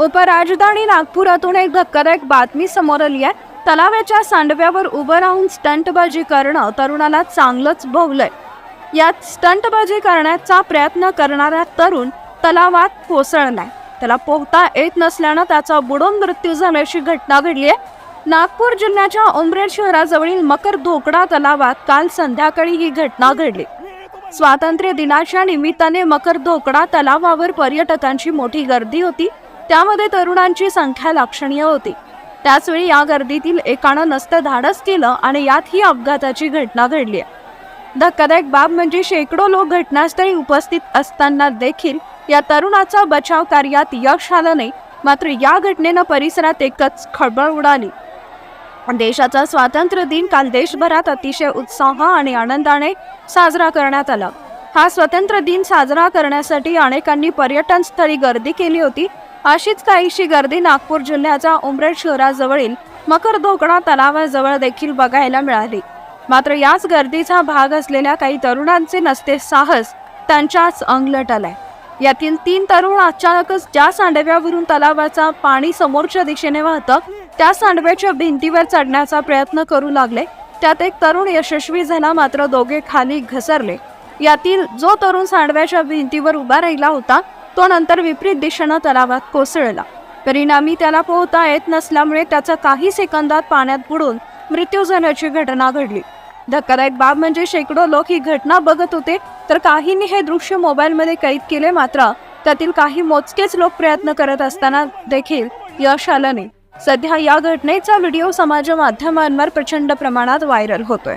उपराजधानी नागपुरातून एक धक्कादायक बातमी समोर आली आहे. तलावाच्या सांडव्यावर उभं राहून स्टंटबाजी करणं तरुणाला चांगलंच भोवलंय. यात स्टंटबाजी करण्याचा प्रयत्न करणारा तरुण तलावात कोसळलाय. त्याला पोहता येत नसल्यानं त्याचा बुडून मृत्यू झाल्याची घटना घडली आहे. नागपूर जिल्ह्याच्या उमरेड शहराजवळील मकर धोकडा तलावात काल संध्याकाळी ही घटना घडली. स्वातंत्र्य दिनाच्या निमित्ताने मकर धोकडा तलावावर पर्यटकांची मोठी गर्दी होती. त्यामध्ये तरुणांची संख्या लक्षणीय होती. त्याचवेळी या गर्दीतील एकानं नसतं धाडस केलं आणि यात ही अपघाताची घटना घडली आहे. धक्कादायक बाब म्हणजे शेकडो लोक घटनास्थळी उपस्थित असताना देखील या तरुणाचा बचाव कार्यात यश आलं नाही मात्र या घटनेनं परिसरात एकच खळबळ उडाली. देशाचा स्वातंत्र्य दिन काल देशभरात अतिशय उत्साह आणि आनंदाने साजरा करण्यात आला. हा स्वातंत्र्य दिन साजरा करण्यासाठी अनेकांनी पर्यटन स्थळी गर्दी केली होती अशीच काहीशी गर्दी नागपूर जिल्ह्याच्या उमरेड शहराजवळील मकर तलावाजवळ देखील बघायला मिळाली. मात्र याच गर्दीचा भाग असलेल्या काही तरुणांचे नसते साहस त्यांच्याच अंगलट आलाय यातील तीन तरुण अचानकच ज्या सांडव्यावरून तलावाचा पाणी समोरच्या दिशेने वाहतं त्या सांडव्याच्या भिंतीवर चढण्याचा प्रयत्न करू लागले. त्यात एक तरुण यशस्वी झाला मात्र दोघे खाली घसरले. यातील जो तरुण सांडव्याच्या भिंतीवर उभा राहिला होता तो नंतर विपरीत दिशेनं तलावात कोसळला. परिणामी त्याला पोहता येत नसल्यामुळे त्याचा काही सेकंदात पाण्यात बुडून मृत्यू झाल्याची घटना घडली. धक्कादायक बाब म्हणजे शेकडो लोक ही घटना बघत होते तर काहींनी हे दृश्य मोबाईलमध्ये कैद केले मात्र त्यातील काही मोजकेच लोक प्रयत्न करत असताना देखील यश आलं नाही. सध्या या घटनेचा व्हिडिओ समाज माध्यमांवर प्रचंड प्रमाणात व्हायरल होतोय.